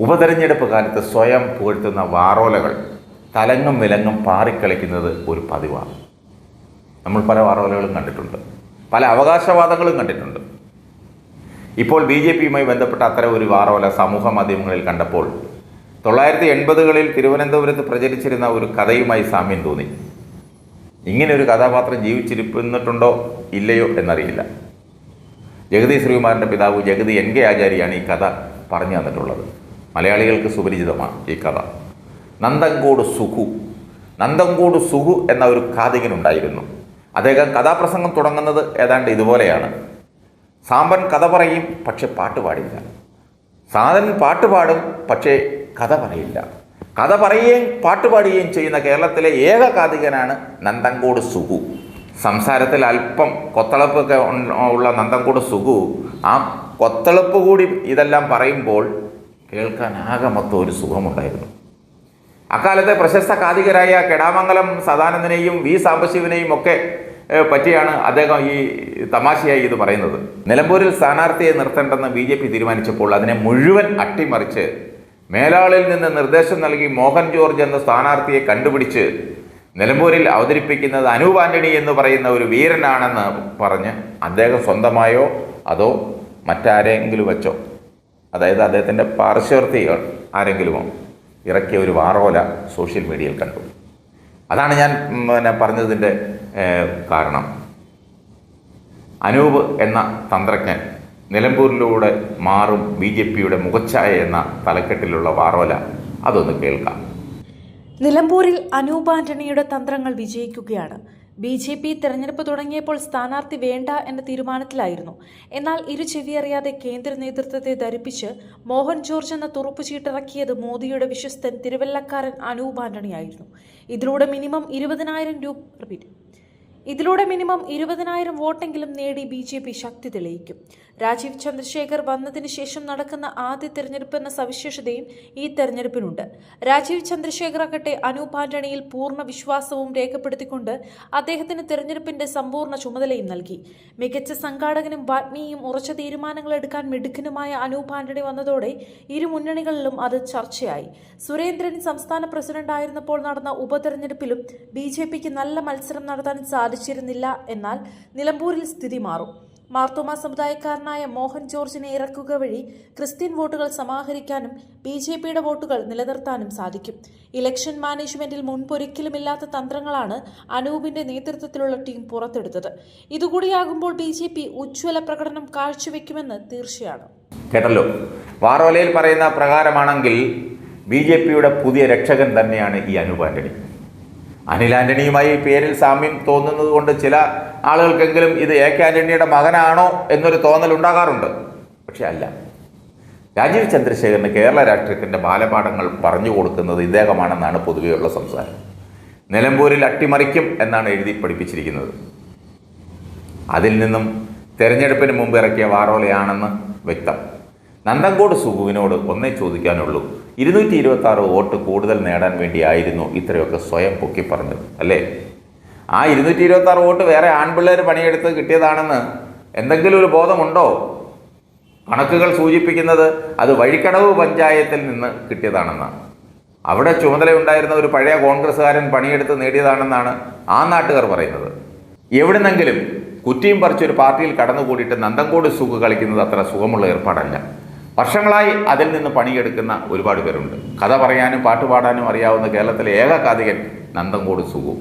ഉപതെരഞ്ഞെടുപ്പ് കാലത്ത് സ്വയം പുകഴ്ത്തുന്ന വാറോലകൾ തലങ്ങും വിലങ്ങും പാറിക്കളിക്കുന്നത് ഒരു പതിവാണ്. നമ്മൾ പല വാറോലകളും കണ്ടിട്ടുണ്ട്. പല അവകാശവാദങ്ങളും കണ്ടിട്ടുണ്ട്. ഇപ്പോൾ ബി ജെ പിയുമായി ബന്ധപ്പെട്ട അത്തരം ഒരു വാറോല സമൂഹ മാധ്യമങ്ങളിൽ കണ്ടപ്പോൾ തൊള്ളായിരത്തി എൺപതുകളിൽ തിരുവനന്തപുരത്ത് പ്രചരിച്ചിരുന്ന ഒരു കഥയുമായി സാമ്യം തോന്നി. ഇങ്ങനെ ഒരു കഥാപാത്രം ജീവിച്ചിരിക്കുന്നിട്ടുണ്ടോ ഇല്ലയോ എന്നറിയില്ല. ജഗതി ശ്രീകുമാരന്റെ പിതാവ് ജഗതി എൻ കെ ആചാര്യാണ് ഈ കഥ പറഞ്ഞു തന്നിട്ടുള്ളത്. മലയാളികൾക്ക് സുപരിചിതമാണ് ഈ കഥ. നന്ദങ്കോട് സുഹു നന്ദങ്കോട് സുഹു എന്ന ഒരു കാതികനുണ്ടായിരുന്നു. അദ്ദേഹം കഥാപ്രസംഗം തുടങ്ങുന്നത് ഏതാണ്ട് ഇതുപോലെയാണ്. സാമ്പൻ കഥ പറയും പക്ഷെ പാട്ട് പാടില്ല. സാധൻ പാട്ട് പാടും പക്ഷേ കഥ പറയില്ല. കഥ പറയുകയും പാട്ട് പാടുകയും ചെയ്യുന്ന കേരളത്തിലെ ഏക കാതികനാണ് നന്ദങ്കോട് സുഹു സംസാരത്തിൽ അല്പം കൊത്തളപ്പൊക്കെ ഉള്ള നന്ദങ്കോട് സുഹു ആ കൊത്തളപ്പ് കൂടി ഇതെല്ലാം പറയുമ്പോൾ കേൾക്കാൻ മൊത്തം ഒരു സുഖമുണ്ടായിരുന്നു. അക്കാലത്തെ പ്രശസ്ത കാതികരായ കെടാമംഗലം സദാനന്ദനെയും വി സാംബശിവനെയും ഒക്കെ പറ്റിയാണ് അദ്ദേഹം ഈ തമാശയായി ഇത് പറയുന്നത്. നിലമ്പൂരിൽ സ്ഥാനാർത്ഥിയെ നിർത്തേണ്ടെന്ന് ബി ജെ പി തീരുമാനിച്ചപ്പോൾ അതിനെ മുഴുവൻ അട്ടിമറിച്ച് മേലാളിൽ നിന്ന് നിർദ്ദേശം നൽകി മോഹൻ ജോർജ് എന്ന സ്ഥാനാർത്ഥിയെ കണ്ടുപിടിച്ച് നിലമ്പൂരിൽ അവതരിപ്പിക്കുന്നത് അനൂപ് ആന്റണി എന്ന് പറയുന്ന ഒരു വീരനാണെന്ന് പറഞ്ഞ് അദ്ദേഹം സ്വന്തമായോ അതോ മറ്റാരെങ്കിലും വെച്ചോ? അതായത് അദ്ദേഹത്തിന്റെ പാർശ്വവർത്തികൾ ആരെങ്കിലുമോ ഇറക്കിയ ഒരു വാറോല സോഷ്യൽ മീഡിയയിൽ കണ്ടു. അതാണ് ഞാൻ പിന്നെ പറഞ്ഞതിന്റെ കാരണം. അനൂപ് എന്ന തന്ത്രജ്ഞൻ നിലമ്പൂരിലൂടെ മാറും ബി ജെ പിയുടെ മുഖച്ഛായ എന്ന തലക്കെട്ടിലുള്ള വാറോല അതൊന്ന് കേൾക്കാം. നിലമ്പൂരിൽ അനൂപ് ആന്റണിയുടെ തന്ത്രങ്ങൾ വിജയിക്കുകയാണ്. ബി ജെ പി തെരഞ്ഞെടുപ്പ് തുടങ്ങിയപ്പോൾ സ്ഥാനാർത്ഥി വേണ്ട എന്ന തീരുമാനത്തിലായിരുന്നു. എന്നാൽ ഇരു ചെവിയറിയാതെ കേന്ദ്ര നേതൃത്വത്തെ ധരിപ്പിച്ച് മോഹൻ ജോർജ് എന്ന തുറപ്പ് ചീട്ടിറക്കിയത് മോദിയുടെ വിശ്വസ്തൻ തിരുവല്ലക്കാരൻ അനൂപ് ആന്റണിയായിരുന്നു. ഇതിലൂടെ മിനിമം ഇരുപതിനായിരം രൂപ ഇതിലൂടെ മിനിമം ഇരുപതിനായിരം വോട്ടെങ്കിലും നേടി ബി ജെ പി ശക്തി തെളിയിക്കും. രാജീവ് ചന്ദ്രശേഖർ വന്നതിന് ശേഷം നടക്കുന്ന ആദ്യ തെരഞ്ഞെടുപ്പ് എന്ന സവിശേഷതയും ഈ തെരഞ്ഞെടുപ്പിനുണ്ട്. രാജീവ് ചന്ദ്രശേഖർ ആകട്ടെ അനൂപ് ആന്റണിയിൽ പൂർണ വിശ്വാസവും രേഖപ്പെടുത്തിക്കൊണ്ട് അദ്ദേഹത്തിന് തെരഞ്ഞെടുപ്പിന്റെ സമ്പൂർണ ചുമതലയും നൽകി. മികച്ച സംഘാടകനും വാഗ്മിയും ഉറച്ച തീരുമാനങ്ങൾ എടുക്കാൻ മിടുക്കനുമായ അനൂപ് ആന്റണി വന്നതോടെ ഇരു മുന്നണികളിലും അത് ചർച്ചയായി. സുരേന്ദ്രൻ സംസ്ഥാന പ്രസിഡന്റായിരുന്നപ്പോൾ നടന്ന ഉപതെരഞ്ഞെടുപ്പിലും ബി നല്ല മത്സരം നടത്താൻ സാധിച്ചിരുന്നില്ല എന്നാൽ നിലമ്പൂരിൽ സ്ഥിതി മാറും. മാർത്തോമ സമുദായക്കാരനായ മോഹൻ ജോർജിനെ ഇറക്കുക വഴി ക്രിസ്ത്യൻ വോട്ടുകൾ സമാഹരിക്കാനും ബി ജെ പിയുടെ വോട്ടുകൾ നിലനിർത്താനും സാധിക്കും. ഇലക്ഷൻ മാനേജ്മെന്റിൽ മുൻപൊരിക്കലുമില്ലാത്ത തന്ത്രങ്ങളാണ് അനൂപിന്റെ നേതൃത്വത്തിലുള്ള ടീം പുറത്തെടുത്തത്. ഇതുകൂടിയാകുമ്പോൾ ബി ജെ പി ഉജ്ജ്വല പ്രകടനം കാഴ്ചവെക്കുമെന്ന് തീർച്ചയാണ്. കേട്ടല്ലോ. വാറോലയിൽ പറയുന്ന പ്രകാരമാണെങ്കിൽ ബി ജെ പിയുടെ പുതിയ രക്ഷകൻ തന്നെയാണ് ഈ അനൂപ് ആന്റണി. അനിൽ ആന്റണിയുമായി പേരിൽ സാമ്യം തോന്നുന്നത് കൊണ്ട് ചില ആളുകൾക്കെങ്കിലും ഇത് എ കെ ആന്റണിയുടെ മകനാണോ എന്നൊരു തോന്നൽ ഉണ്ടാകാറുണ്ട്. പക്ഷെ അല്ല. രാജീവ് ചന്ദ്രശേഖരന് കേരള രാഷ്ട്രീയത്തിന്റെ ബാലപാഠങ്ങൾ പറഞ്ഞു കൊടുക്കുന്നത് ഇദ്ദേഹമാണെന്നാണ് പൊതുവെയുള്ള സംസാരം. നിലമ്പൂരിൽ അട്ടിമറിക്കും എന്നാണ് എഴുതി പഠിപ്പിച്ചിരിക്കുന്നത്. അതിൽ നിന്നും തെരഞ്ഞെടുപ്പിന് മുമ്പ് ഇറക്കിയ വാറോലയാണെന്ന് വ്യക്തം. നന്ദങ്കോട് സുഖുവിനോട് ഒന്നേ ചോദിക്കാനുള്ളൂ. ഇരുന്നൂറ്റി ഇരുപത്തി ആറ് വോട്ട് കൂടുതൽ നേടാൻ വേണ്ടിയായിരുന്നു ഇത്രയൊക്കെ സ്വയം പൊക്കി പറഞ്ഞത് അല്ലേ? ആ ഇരുന്നൂറ്റി ഇരുപത്തി ആറ് വോട്ട് വേറെ ആൺപിള്ളേർ പണിയെടുത്ത് കിട്ടിയതാണെന്ന് എന്തെങ്കിലും ഒരു ബോധമുണ്ടോ? കണക്കുകൾ സൂചിപ്പിക്കുന്നത് അത് വഴിക്കടവ് പഞ്ചായത്തിൽ നിന്ന് കിട്ടിയതാണെന്നാണ് അവിടെ ചുമതലയുണ്ടായിരുന്ന ഒരു പഴയ കോൺഗ്രസ്സുകാരൻ പണിയെടുത്ത് നേടിയതാണെന്നാണ് ആ നാട്ടുകാർ പറയുന്നത്. എവിടുന്നെങ്കിലും കുറ്റിയും പറിച്ചൊരു പാർട്ടിയിൽ കടന്നുകൂടിയിട്ട് നന്ദങ്കോട് സുഖ കളിക്കുന്നത് അത്ര സുഖമുള്ള ഏർപ്പാടല്ല. വർഷങ്ങളായി അതിൽ നിന്ന് പണിയെടുക്കുന്ന ഒരുപാട് പേരുണ്ട്. കഥ പറയാനും പാട്ടുപാടാനും അറിയാവുന്ന കേരളത്തിലെ ഏക കാതികൻ നന്ദങ്കോട് സുഖു